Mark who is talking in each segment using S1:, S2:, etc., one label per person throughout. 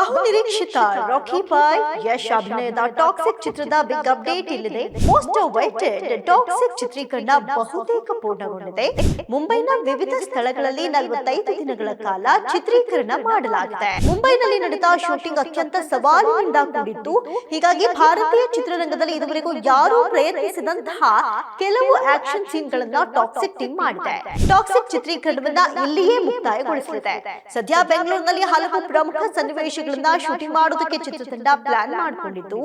S1: ಬಹು ನಿರೀಕ್ಷಿತ ರಾಕಿ ಬಾಯ್ ಯಶ್ ಅಭಿನಯದ ಟಾಕ್ಸಿಕ್ ಚಿತ್ರದ ಬಿಗ್ ಅಪ್ಡೇಟ್ ಇಲ್ಲಿದೆ. ಮೋಸ್ಟ್ ವೈಟೆಡ್ ಟಾಕ್ಸಿಕ್ ಚಿತ್ರೀಕರಣ ಬಹುತೇಕ ಪೂರ್ಣಗೊಂಡಿದೆ. ಮುಂಬೈನ ವಿವಿಧ ಸ್ಥಳಗಳಲ್ಲಿ ನಲವತ್ತೈದು ದಿನಗಳ ಕಾಲ ಚಿತ್ರೀಕರಣ ಮಾಡಲಾಗಿದೆ. ಮುಂಬೈನಲ್ಲಿ ನಡೆದ ಶೂಟಿಂಗ್ ಅತ್ಯಂತ ಸವಾಲಿನಿಂದ ಕೂಡಿತ್ತು ಹೀಗಾಗಿ ಭಾರತೀಯ ಚಿತ್ರರಂಗದಲ್ಲಿ ಇದುವರೆಗೂ ಯಾರೂ ಪ್ರಯತ್ನಿಸಿದಂತಹ ಕೆಲವು ಆಕ್ಷನ್ ಸೀನ್ ಗಳನ್ನ ಟಾಕ್ಸಿಕ್ ಟೀಮ್ ಮಾಡಿದೆ. ಟಾಕ್ಸಿಕ್ ಚಿತ್ರೀಕರಣವನ್ನ ಇಲ್ಲಿಯೇ ಮುಕ್ತಾಯಗೊಳಿಸಲಿದೆ ಸದ್ಯ ಬೆಂಗಳೂರಿನಲ್ಲಿ ಹಲವು ಪ್ರಮುಖ ಸನ್ನಿವೇಶಗಳನ್ನ ಶೂಟಿಂಗ್ ಮಾಡೋದಕ್ಕೆ ಚಿತ್ರತಂಡ ಪ್ಲಾನ್ ಮಾಡಿಕೊಂಡಿದ್ದು.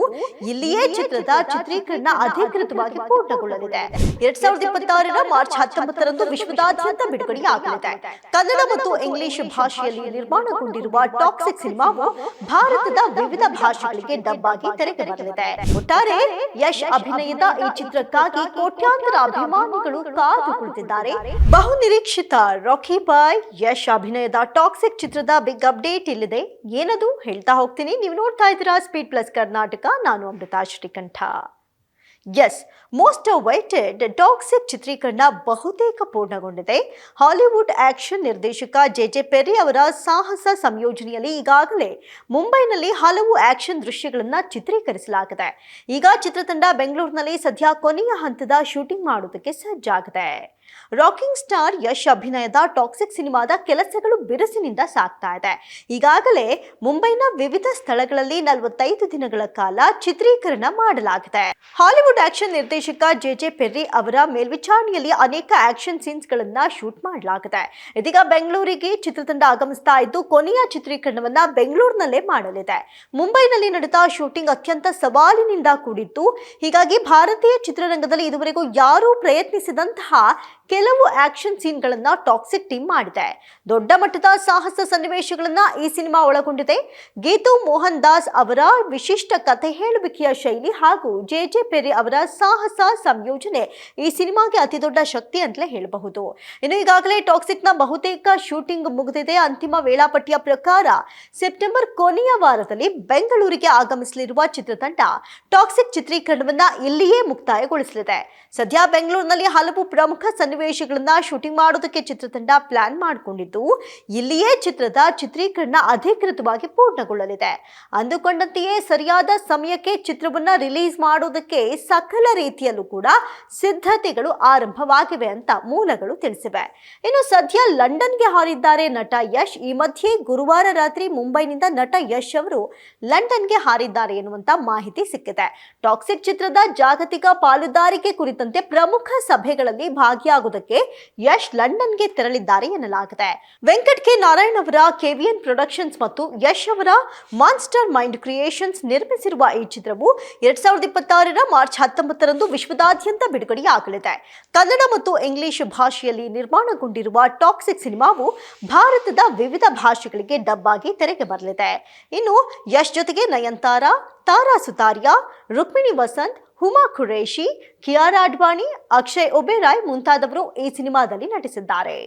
S1: ಇಲ್ಲಿಯೇ ಚಿತ್ರದ ಚಿತ್ರೀಕರಣ ಅಧಿಕೃತವಾಗಿ ಪೂರ್ಣಗೊಳ್ಳಲಿದೆ. ಎರಡ್ ಸಾವಿರದ ಇಪ್ಪತ್ತಾರರ ಮಾರ್ಚ್ ಹತ್ತೊಂಬತ್ತರಂದು ವಿಶ್ವದಾದ್ಯಂತ ಬಿಡುಗಡೆಯಾಗಲಿದೆ. ಕನ್ನಡ ಮತ್ತು ಇಂಗ್ಲಿಷ್ ಭಾಷೆಯಲ್ಲಿ ನಿರ್ಮಾಣಗೊಂಡಿರುವ ಟಾಕ್ಸಿಕ್ ಸಿನಿಮಾವು ಭಾರತದ ವಿವಿಧ ಭಾಷೆಗಳಿಗೆ ಡಬ್ ಆಗಿ ತೆರೆಗೆ ಬರಲಿದೆ ಒಟ್ಟಾರೆ ಯಶ್ ಅಭಿನಯದ ಈ ಚಿತ್ರಕ್ಕಾಗಿ ಕೋಟ್ಯಾಂತರ ಅಭಿಮಾನಿಗಳು ಕಾದು ಕುಳಿತಿದ್ದಾರೆ ಬಹು ನಿರೀಕ್ಷಿತ ರಾಕಿ ಬಾಯ್ ಯಶ್ ಅಭಿನಯದ ಟಾಕ್ಸಿಕ್ ಚಿತ್ರದ ಬಿಗ್ ಅಪ್ಡೇಟ್ ಇಲ್ಲಿದೆ. ಏನದು? ಹೇಳ್ತಾ ಹೋಗ್ತೀನಿ. ನೀವು ನೋಡ್ತಾ ಇದ್ದೀರಾ ಸ್ಪೀಡ್ ಪ್ಲಸ್ ಕರ್ನಾಟಕ ನಾನು Amrutha Srikantha. Yes most waited Toxic ಚಿತ್ರೀಕರಣ ಬಹುತೇಕ ಪೂರ್ಣಗೊಂಡಿದೆ. ಹಾಲಿವುಡ್ ಆಕ್ಷನ್ ನಿರ್ದೇಶಕ ಜೆ ಜೆ ಪೆರಿ ಅವರ ಸಾಹಸ ಸಂಯೋಜನೆಯಲ್ಲಿ ಈಗಾಗಲೇ ಮುಂಬೈನಲ್ಲಿ ಹಲವು ಆಕ್ಷನ್ ದೃಶ್ಯಗಳನ್ನು ಚಿತ್ರೀಕರಿಸಲಾಗಿದೆ. ಈಗ ಚಿತ್ರತಂಡ ಬೆಂಗಳೂರಿನಲ್ಲಿ ಸದ್ಯ ಕೊನೆಯ ಹಂತದ ಶೂಟಿಂಗ್ ಮಾಡುವುದಕ್ಕೆ ಸಜ್ಜಾಗಿದೆ. ರಾಕಿಂಗ್ ಸ್ಟಾರ್ ಯಶ್ ಅಭಿನಯದ ಟಾಕ್ಸಿಕ್ ಸಿನಿಮಾದ ಕೆಲಸಗಳು ಬಿರುಸಿನಿಂದ ಸಾಗ್ತಾ ಇದೆ. ಈಗಾಗಲೇ ಮುಂಬೈನ ವಿವಿಧ ಸ್ಥಳಗಳಲ್ಲಿ ನಲವತ್ತೈದು ದಿನಗಳ ಕಾಲ ಚಿತ್ರೀಕರಣ ಮಾಡಲಾಗಿದೆ. ಹಾಲಿವುಡ್ ಆಕ್ಷನ್ ನಿರ್ದೇಶಕ ಜೆ ಜೆ ಪೆರ್ರಿ ಅವರ ಮೇಲ್ವಿಚಾರಣೆಯಲ್ಲಿ ಅನೇಕ ಆಕ್ಷನ್ ಸೀನ್ಸ್ ಗಳನ್ನ ಶೂಟ್ ಮಾಡಲಾಗಿದೆ. ಇದೀಗ ಬೆಂಗಳೂರಿಗೆ ಚಿತ್ರತಂಡ ಆಗಮಿಸ್ತಾ ಇದ್ದು, ಕೊನೆಯ ಚಿತ್ರೀಕರಣವನ್ನ ಬೆಂಗಳೂರಿನಲ್ಲೇ ಮಾಡಲಿದೆ. ಮುಂಬೈನಲ್ಲಿ ನಡೆದ ಶೂಟಿಂಗ್ ಅತ್ಯಂತ ಸವಾಲಿನಿಂದ ಕೂಡಿತ್ತು. ಹೀಗಾಗಿ ಭಾರತೀಯ ಚಿತ್ರರಂಗದಲ್ಲಿ ಇದುವರೆಗೂ ಯಾರೂ ಪ್ರಯತ್ನಿಸಿದಂತಹ ಕೆಲವು ಆಕ್ಷನ್ ಸೀನ್ಗಳನ್ನ ಟಾಕ್ಸಿಕ್ ಟೀಮ್ ಮಾಡಿದೆ. ದೊಡ್ಡ ಮಟ್ಟದ ಸಾಹಸ ಸನ್ನಿವೇಶಗಳನ್ನ ಈ ಸಿನಿಮಾ ಒಳಗೊಂಡಿದೆ. ಗೀತು ಮೋಹನ್ ದಾಸ್ ಅವರ ವಿಶಿಷ್ಟ ಕಥೆ ಹೇಳುವಿಕೆಯ ಶೈಲಿ ಹಾಗೂ ಜೆ ಜೆ ಪೆರಿ ಅವರ ಸಾಹಸ ಸಂಯೋಜನೆ ಈ ಸಿನಿಮಾಗೆ ಅತಿ ದೊಡ್ಡ ಶಕ್ತಿ ಅಂತಲೇ ಹೇಳಬಹುದು. ಇನ್ನು ಈಗಾಗಲೇ ಟಾಕ್ಸಿಕ್ನ ಬಹುತೇಕ ಶೂಟಿಂಗ್ ಮುಗಿದಿದೆ. ಅಂತಿಮ ವೇಳಾಪಟ್ಟಿಯ ಪ್ರಕಾರ ಸೆಪ್ಟೆಂಬರ್ ಕೊನೆಯ ವಾರದಲ್ಲಿ ಬೆಂಗಳೂರಿಗೆ ಆಗಮಿಸಲಿರುವ ಚಿತ್ರತಂಡ ಟಾಕ್ಸಿಕ್ ಚಿತ್ರೀಕರಣವನ್ನ ಇಲ್ಲಿಯೇ ಮುಕ್ತಾಯಗೊಳಿಸಲಿದೆ. ಸದ್ಯ ಬೆಂಗಳೂರಿನಲ್ಲಿ ಹಲವು ಪ್ರಮುಖ ಸನ್ನಿವೇಶಗಳನ್ನ ಶೂಟಿಂಗ್ ಮಾಡೋದಕ್ಕೆ ಚಿತ್ರತಂಡ ಪ್ಲಾನ್ ಮಾಡಿಕೊಂಡಿದ್ದು, ಇಲ್ಲಿಯೇ ಚಿತ್ರದ ಚಿತ್ರೀಕರಣ ಅಧಿಕೃತವಾಗಿ ಪೂರ್ಣಗೊಳ್ಳಲಿದೆ. ಅಂದುಕೊಂಡಂತೆಯೇ ಸರಿಯಾದ ಸಮಯಕ್ಕೆ ಚಿತ್ರವನ್ನ ರಿಲೀಸ್ ಮಾಡೋದಕ್ಕೆ ಸಕಲ ರೀತಿಯಲ್ಲೂ ಕೂಡ ಸಿದ್ಧತೆಗಳು ಆರಂಭವಾಗಿವೆ ಅಂತ ಮೂಲಗಳು ತಿಳಿಸಿವೆ. ಇನ್ನು ಸದ್ಯ ಲಂಡನ್ಗೆ ಹಾರಿದ್ದಾರೆ ನಟ ಯಶ್. ಈ ಮಧ್ಯೆ ಗುರುವಾರ ರಾತ್ರಿ ಮುಂಬೈನಿಂದ ನಟ ಯಶ್ ಅವರು ಲಂಡನ್ಗೆ ಹಾರಿದ್ದಾರೆ ಎನ್ನುವಂತ ಮಾಹಿತಿ ಸಿಕ್ಕಿದೆ. ಟಾಕ್ಸಿಕ್ ಚಿತ್ರದ ಜಾಗತಿಕ ಪಾಲುದಾರಿಕೆ ಕುರಿತಂತೆ ಪ್ರಮುಖ ಸಭೆಗಳಲ್ಲಿ ಭಾಗಿಯಾಗುವುದಕ್ಕೆ ಯಶ್ ಲಂಡನ್ಗೆ ತೆರಳಿದ್ದಾರೆ ಎನ್ನಲಾಗಿದೆ. ವೆಂಕಟ್ ಕೆ. ನಾರಾಯಣ್ ಅವರ ಕೆವಿಎನ್ ಪ್ರೊಡಕ್ಷನ್ಸ್ ಮತ್ತು ಯಶ್ ಅವರ ಮಾನ್ಸ್ಟರ್ ಮೈಂಡ್ ಕ್ರಿಯೇಷನ್ಸ್ ನಿರ್ಮಿಸಿರುವ ಈ ಚಿತ್ರವು ಎರಡ್ ಸಾವಿರದ ಇಪ್ಪತ್ತಾರರ ಮಾರ್ಚ್ ಹತ್ತೊಂಬತ್ತರಂದು ವಿಶ್ವದಾದ್ಯಂತ ಬಿಡುಗಡೆಯಾಗಲಿದೆ. ಕನ್ನಡ ಮತ್ತು ಇಂಗ್ಲಿಷ್ ಭಾಷೆಯಲ್ಲಿ ನಿರ್ಮಾಣಗೊಂಡಿರುವ ಟಾಕ್ಸಿಕ್ ಸಿನಿಮಾವು ಭಾರತದ ವಿವಿಧ ಭಾಷೆಗಳಿಗೆ ಡಬ್ ಆಗಿ ತೆರೆಗೆ ಬರಲಿದೆ. ಇನ್ನು ಯಶ್ ಜೊತೆಗೆ ನಯನ್ತಾರ ತಾರಾ ಸುತಾರಿಯಾ, ರುಕ್ಮಿಣಿ ವಸಂತ್ ಹುಮಾ ಖುರೇಶಿ ಕಿಯಾರಾ ಅಡ್ವಾಣಿ, ಅಕ್ಷಯ್ ಒಬೆರಾಯ್ ಮುಂತಾದವರು ಈ ಸಿನಿಮಾದಲ್ಲಿ ನಟಿಸಿದ್ದಾರೆ.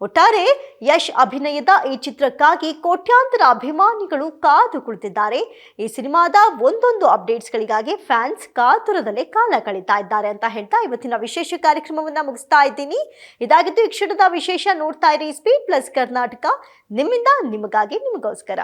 S1: ಒಟ್ಟಾರೆ ಯಶ್ ಅಭಿನಯದ ಈ ಚಿತ್ರಕ್ಕಾಗಿ ಕೋಟ್ಯಾಂತರ ಅಭಿಮಾನಿಗಳು ಕಾದು ಕುಳಿತಿದ್ದಾರೆ. ಈ ಸಿನಿಮಾದ ಒಂದೊಂದು ಅಪ್ಡೇಟ್ಸ್ಗಳಿಗಾಗಿ ಫ್ಯಾನ್ಸ್ ಕಾತುರದಲ್ಲೇ ಕಾಲ ಕಳೀತಾ ಇದ್ದಾರೆ ಅಂತ ಹೇಳ್ತಾ ಇವತ್ತಿನ ವಿಶೇಷ ಕಾರ್ಯಕ್ರಮವನ್ನು ಮುಗಿಸ್ತಾ ಇದ್ದೀನಿ. ಇದಾಗಿದ್ದು ಈ ಕ್ಷಣದ ವಿಶೇಷ ನೋಡ್ತಾ ಇರಿ ಸ್ಪೀಡ್ ಪ್ಲಸ್ ಕರ್ನಾಟಕ ನಿಮ್ಮಿಂದ ನಿಮಗಾಗಿ ನಿಮಗೋಸ್ಕರ.